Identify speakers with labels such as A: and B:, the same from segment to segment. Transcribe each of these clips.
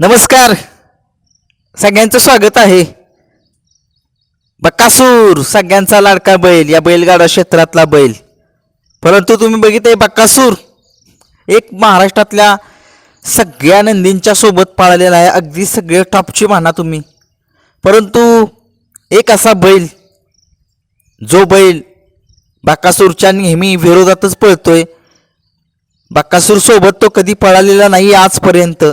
A: नमस्कार. सगळ्यांचं स्वागत आहे. बक्कासूर सगळ्यांचा लाडका बैल या बैलगाडा क्षेत्रातला बैल. परंतु तुम्ही बघितले बक्कासूर एक महाराष्ट्रातल्या सगळ्या नंदींच्या सोबत पाळलेला आहे. अगदी सगळे टॉपची म्हणा तुम्ही. परंतु एक असा बैल जो बैल बक्कासूरच्या नेहमी विरोधातच पळतोय. बक्कासूर सोबत तो कधी पळालेला नाही आजपर्यंत.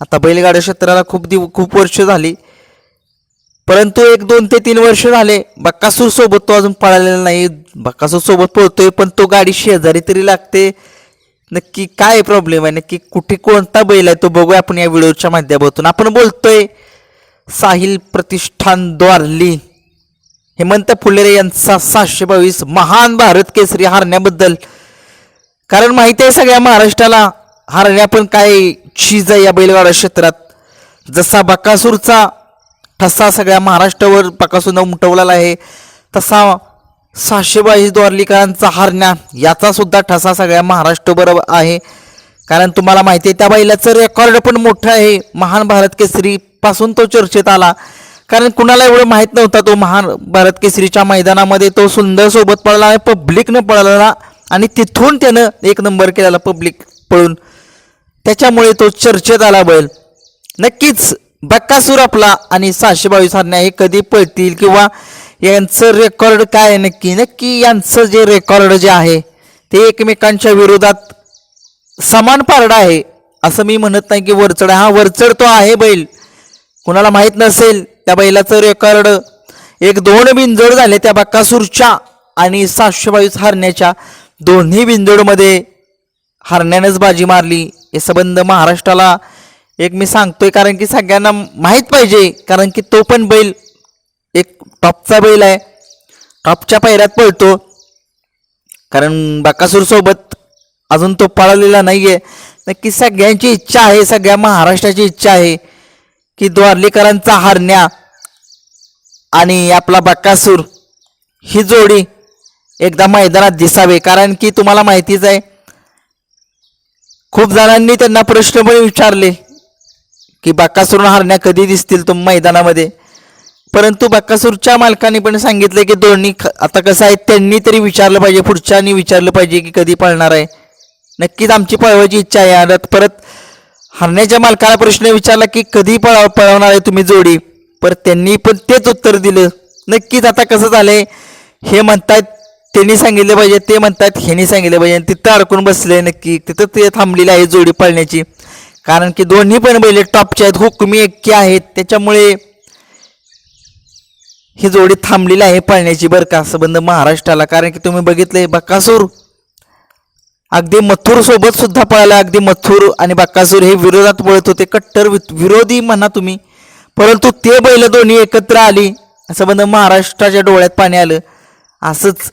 A: आता बैलगाड्या क्षेत्राला खूप दिव खूप वर्ष झाली. परंतु एक दोन ते तीन वर्ष झाले बक्कासूर सोबत तो अजून पळालेला नाही. बक्कासूर सोबत पळतोय पण तो गाडी शेजारी तरी लागते. नक्की काय प्रॉब्लेम आहे? नक्की कुठे कोणता बैल आहे तो बघूया आपण या व्हिडिओच्या माध्यमातून. आपण बोलतोय साहिल प्रतिष्ठान द्वारली. हेमंत फुलेरे यांचा सहाशे बावीस महान भारत केसरी हारण्याबद्दल. कारण माहिती आहे सगळ्या महाराष्ट्राला हरण्या पण काय चीज आहे या बैलगाडा क्षेत्रात? जसा बकासूरचा ठसा सगळ्या महाराष्ट्रावर बकासूरनं उमटवलेला आहे तसा सहाशे द्वारलीकरांचा हरण्या याचा सुद्धा ठसा सगळ्या महाराष्ट्रभर आहे. कारण तुम्हाला माहिती आहे त्या बैलाचं रेकॉर्ड पण मोठं आहे. महान भारत केसरी पासून तो चर्चेत आला. कारण कुणाला एवढं माहीत नव्हता तो महान भारत केसरीच्या मैदानामध्ये तो सुंदर सोबत पळाला आणि पब्लिकनं पळाला आणि तिथून त्यानं एक नंबर केलेला पब्लिक पळून. त्याच्यामुळे तो चर्चेत आला बैल. नक्कीच बक्कासूर आपला आणि सहाशे बावीस हरण्या हे कधी पळतील किंवा यांचं रेकॉर्ड काय नक्की? नक्की यांचं जे रेकॉर्ड जे आहे ते एकमेकांच्या विरोधात समान पारडा आहे असं मी म्हणत नाही की वरचढ हा वरचढ तो आहे बैल. कुणाला माहीत नसेल त्या बैलाचं रेकॉर्ड एक दोन बिंजोड झाले त्या बक्कासूरच्या आणि सातशे बावीस हारण्याच्या दोन्ही बिंजोडमध्ये हरण्यानेच बाजी मारली. हे संबंध महाराष्ट्राला एक मी सांगतोय कारण की सगळ्यांना माहीत पाहिजे कारण की तो पण बैल एक टॉपचा बैल आहे. टॉपच्या पैऱ्यात पळतो. कारण बकासूरसोबत अजून तो पळालेला आहे नक्की सगळ्यांची इच्छा आहे सगळ्या महाराष्ट्राची इच्छा आहे की द्वारलेकरांचा हारण्या आणि आपला बक्कासूर ही जोडी एकदा मैदानात दिसावे. कारण की तुम्हाला माहितीच आहे खूप जणांनी त्यांना प्रश्न पण विचारले की बाक्कासूरनं हरण्या कधी दिसतील तुम मैदानामध्ये? परंतु बाक्कासूरच्या मालकाने पण सांगितलं की दोन्ही ख- आता कसं आहे त्यांनी तरी विचारलं पाहिजे पुढच्यानी विचारलं पाहिजे की कधी पळणार आहे. नक्कीच आमची पळवायची इच्छा आहे. आणि परत हरण्याच्या मालकाला प्रश्न विचारला की कधी पळव पळवणार आहे तुम्ही जोडी? परत त्यांनी पण तेच उत्तर दिलं. नक्कीच आता कसं झालंय हे म्हणतायत त्यांनी सांगितलं पाहिजे ते म्हणतात ह्यांनी सांगितलं पाहिजे. आणि तिथं अडकून बसले नक्की. तिथं ते थांबलेलं आहे जोडी पाळण्याची. कारण की दोन्ही पण बैल टॉपचे आहेत हुकमी एक्के आहेत. त्याच्यामुळे ही जोडी थांबलेली आहे पाळण्याची बरं का संबंध महाराष्ट्राला. कारण की तुम्ही बघितलंय बक्कासूर अगदी मथुर सोबत सुद्धा पळाला अगदी मथुर आणि बक्कासूर हे विरोधात पळत होते कट्टर वि- विरोधी म्हणा तुम्ही. परंतु ते बैल दोन्ही एकत्र आली संबंध महाराष्ट्राच्या डोळ्यात पाणी आलं. असंच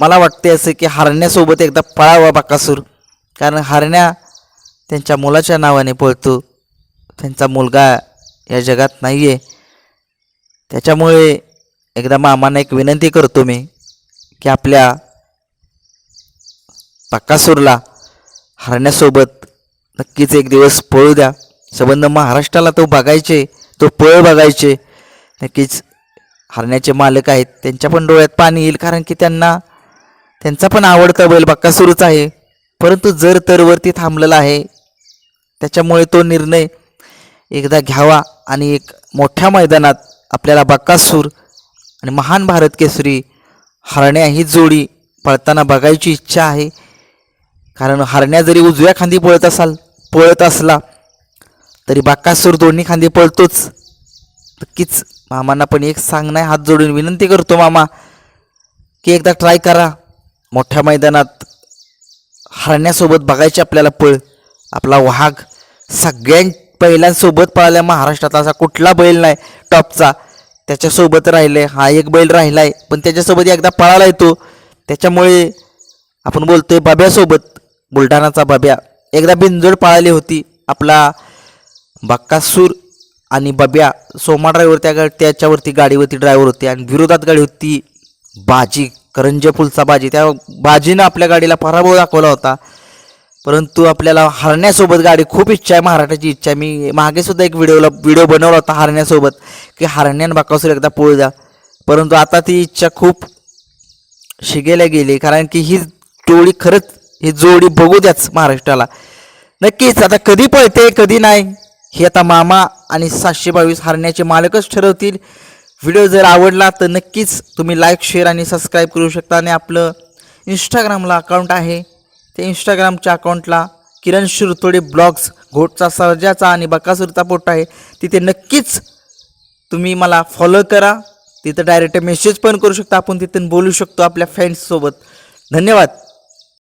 A: मला वाटते असं की हरण्यासोबत एकदा पळावा बाकासूर. कारण हरण्या त्यांच्या मुलाच्या नावाने पळतो. त्यांचा मुलगा या जगात नाही आहे त्याच्यामुळे एकदा मामांना एक विनंती करतो मी की आपल्या बाकासूरला हरण्यासोबत नक्कीच एक दिवस पळू द्या. संबंध महाराष्ट्राला तो बघायचे तो पळ बघायचे. नक्कीच हरण्याचे मालक आहेत त्यांच्या पण डोळ्यात पाणी येईल. कारण की त्यांना त्यांचा पण आवडता बैल बक्कासूरच आहे. परंतु जर तरवरती थांबलेला आहे त्याच्यामुळे तो निर्णय एकदा घ्यावा आणि एक मोठ्या मैदानात आपल्याला बक्कासूर आणि महान भारत केसरी हरण्या ही जोडी पळताना बघायची इच्छा आहे. कारण हरण्या जरी उजव्या खांदी पळत असाल पळत असला तरी बाकासूर दोन्ही खांदी पळतोच. नक्कीच मामांना पण एक सांगणं हात जोडून विनंती करतो मामा की एकदा ट्राय करा. मोठ्या मैदानात हरण्यासोबत बघायची आपल्याला पळ आपला वाघ सगळ्यां बैलांसोबत पळाल्या महाराष्ट्रात असा कुठला बैल नाही टॉपचा. त्याच्यासोबत राहिले हा एक बैल राहिलाय पण त्याच्यासोबत एकदा पळाला येतो त्याच्यामुळे आपण बोलतोय बाब्यासोबत बुलढाणाचा बाब्या. एकदा बिनजोड पळाली होती आपला बक्कासूर आणि बब्या सोमा ड्रायव्हर त्या गा त्याच्यावरती गाडीवरती ड्रायव्हर होते आणि विरोधात गाडी होती बाजी. करंजे फुलचा बाजी त्या बाजीनं आपल्या गाडीला पराभव दाखवला होता. परंतु आपल्याला हरण्यासोबत गाडी खूप इच्छा आहे महाराष्ट्राची इच्छा आहे. मी मागे सुद्धा एक व्हिडिओला व्हिडिओ बनवला होता हरण्यासोबत की हरण्यान बाकासूर एकदा पोळ द्या. परंतु आता ती इच्छा खूप शिगेला गेली कारण की ही जोडी खरंच ही जोडी बघू द्याच महाराष्ट्राला. नक्कीच आता कधी पळते कधी नाही हे आता मामा आणि सातशे बावीस हरण्याचे मालकच ठरवतील. व्हिडिओ जर आवडला तर नक्कीच तुम्ही लाईक शेअर आणि सबस्क्राईब करू शकता. आणि आपलं इंस्टाग्रामला अकाउंट आहे. त्या इंस्टाग्रामच्या अकाउंटला किरण शिरतोडे ब्लॉग्स घोटचा सर्जाचा आणि बकासूरचा पोट आहे. तिथे नक्कीच तुम्ही मला फॉलो करा. तिथं डायरेक्ट मेसेज पण करू शकता. आपण तिथून बोलू शकतो आपल्या फ्रेंड्ससोबत धन्यवाद.